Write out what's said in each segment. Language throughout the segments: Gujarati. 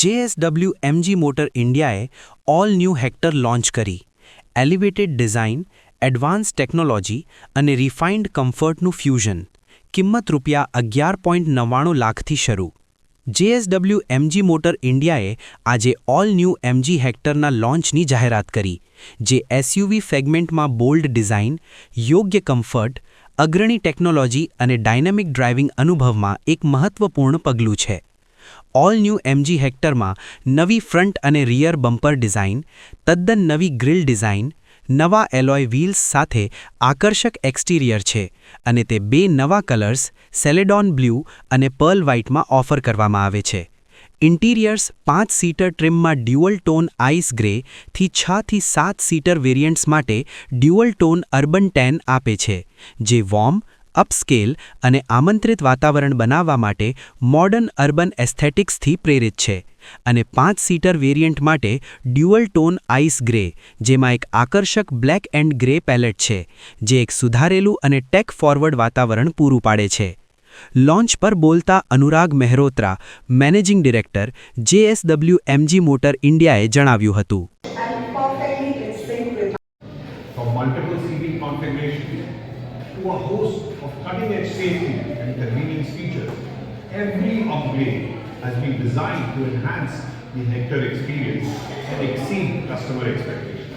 જેએસડબલ્યુ એમજી મોટર ઇન્ડિયાએ ઓલ ન્યૂ હેક્ટર લોન્ચ કરી. એલિવેટેડ ડિઝાઇન, એડવાન્સ ટેકનોલોજી અને રિફાઇન્ડ કમ્ફર્ટનું ફ્યુઝન. કિંમત રૂપિયા અગિયાર પોઈન્ટ નવ્વાણું લાખથી શરૂ. જેએસડબલ્યુ એમજી મોટર ઇન્ડિયાએ આજે ઓલ ન્યૂ એમજી હેક્ટરના લોન્ચની જાહેરાત કરી, જે એસયુવી સેગમેન્ટમાં બોલ્ડ ડિઝાઇન, યોગ્ય કમ્ફર્ટ, અગ્રણી ટેકનોલોજી અને ડાયનેમિક ડ્રાઇવિંગ અનુભવમાં એક મહત્વપૂર્ણ પગલું છે. ઓલ ન્યૂ એમજી હેક્ટરમાં નવી ફ્રન્ટ અને રિયર બમ્પર ડિઝાઇન તદ્દન નવી ગ્રીલ ડિઝાઇન નવા એલોય વ્હીલ્સ સાથે આકર્ષક એક્સટીરિયર છે અને તે બે નવા કલર્સ સેલેડોન બ્લુ અને પર્લ વ્હાઇટમાં ઓફર કરવામાં આવે છે. ઇન્ટિરિયર્સ પાંચ સીટર ટ્રીમમાં ડ્યુઅલ ટોન આઇસ ગ્રે થી છ થી સાત સીટર વેરિયન્ટ્સ માટે ડ્યુઅલ ટોન અર્બન ટેન આપે છે, જે વોર્મ અપસ્કેલ અને આમંત્રિત વાતાવરણ બનાવવા માટે મોડર્ન અર્બન એસ્થેટિક્સથી પ્રેરિત છે અને પાંચ સીટર વેરિયન્ટ માટે ડ્યુઅલ ટોન આઈસ ગ્રે જેમાં એક આકર્ષક બ્લેક એન્ડ ગ્રે પેલેટ છે જે એક સુધારેલું અને ટેક ફોરવર્ડ વાતાવરણ પૂરું પાડે છે. લોન્ચ પર બોલતા Anurag Mehrotra managing director JSW MG motor ઇન્ડિયાએ જણાવ્યું હતું. To a host of cutting-edge safety and convenience features, every upgrade has been designed to enhance the Hector experience and exceed customer expectations.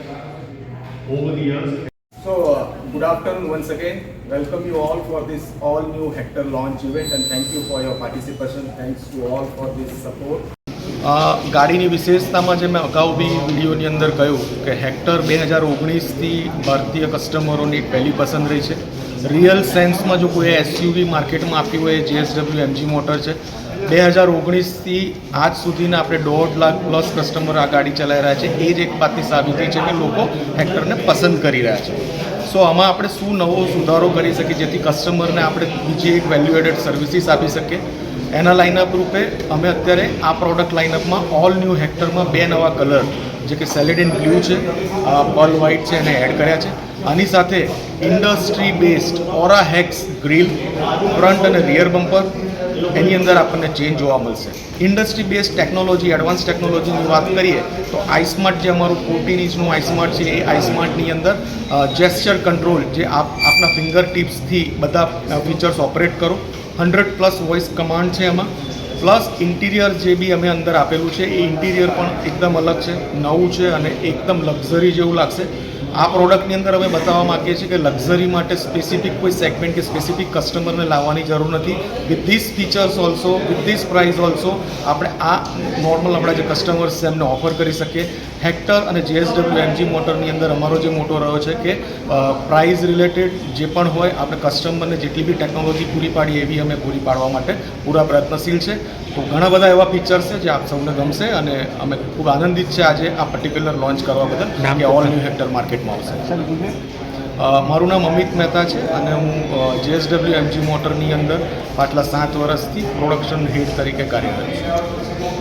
Over the years, So, uh, good afternoon once again. Welcome you all for this all new Hector launch event and thank you for your participation. Thanks to all for this support. ગાડીની વિશેષતામાં જે મેં અગાઉ બી વિડીયોની અંદર કહ્યું કે હેક્ટર બે હજાર ઓગણીસથી ભારતીય કસ્ટમરોની પહેલી પસંદ રહી છે રિયલ સેન્સમાં જો કોઈ એસયુવી માર્કેટમાં આપ્યું હોય જીએસડબલ્યુ એમજી મોટર છે, બે હજાર ઓગણીસથી આજ સુધીના આપણે દોઢ લાખ પ્લસ કસ્ટમર આ ગાડી ચલાવી રહ્યા છે. એ જ એક વાતની સાબિતી છે કે લોકો હેક્ટરને પસંદ કરી રહ્યા છે. સો આમાં આપણે શું નવો સુધારો કરી શકીએ જેથી કસ્ટમરને આપણે બીજી એક વેલ્યુ એડેડ સર્વિસીસ આપી શકીએ? એના લાઇનઅપ રૂપે અમે અત્યારે આ પ્રોડક્ટ લાઇનઅપમાં ઓલ ન્યૂ હેક્ટરમાં બે નવા કલર જે કે સેલેડિન બ્લુ છે પર્લ વ્હાઇટ છે, એને એડ કર્યા છે. આની સાથે industry based aura hex grille front અને રિયર બમ્પર, એની અંદર આપણને ચેન્જ જોવા મળશે. ઇન્ડસ્ટ્રી બેઝ ટેકનોલોજી, એડવાન્સ ટેકનોલોજીની વાત કરીએ, તો આઈસ્માર્ટ જે અમારું ફોર્ટીન ઇંચનું આઈસ્માર્ટ છે, એ આઈસ્માર્ટની અંદર જેસ્ચર કંટ્રોલ જે આપ, આપના ફિંગર ટિપ્સથી બધા ફીચર્સ ઓપરેટ કરો. હંડ્રેડ પ્લસ વોઇસ કમાન્ડ છે એમાં પ્લસ ઇન્ટિરિયર જે બી અમે અંદર આપેલું છે, એ ઇન્ટિરિયર પણ એકદમ અલગ છે, નવું છે અને એકદમ લક્ઝરી જેવું લાગશે. આ પ્રોડક્ટની અંદર અમે બતાવવા માગીએ છીએ કે લક્ઝરી માટે સ્પેસિફિક કોઈ સેગમેન્ટ કે સ્પેસિફિક કસ્ટમરને લાવવાની જરૂર નથી. With this features also with this price also આપણે આ નોર્મલ આપણા જે કસ્ટમર્સ છે એમને ઓફર કરી શકીએ. હેક્ટર અને જેએસડબલ્યુ એમજી મોટરની અંદર અમારો જે મોટો રહ્યો છે કે પ્રાઇઝ રિલેટેડ જે પણ હોય આપણે કસ્ટમરને જેટલી બી ટેકનોલોજી પૂરી પાડીએ એવી અમે પૂરી પાડવા માટે પૂરા પ્રયત્નશીલ છે. તો ઘણા બધા એવા ફીચર્સ છે જે આપ સૌને ગમશે અને અમે ખૂબ આનંદિત છે આજે આ પર્ટિક્યુલર લોન્ચ કરવા બદલ કે ઓલ ન્યૂ હેક્ટર માર્કેટમાં આવશે. મારું નામ અમિત મહેતા છે અને હું જેએસડબલ્યુ એમજી મોટરની અંદર પાછલા સાત વર્ષથી પ્રોડક્શન હેડ તરીકે કાર્યરત છું.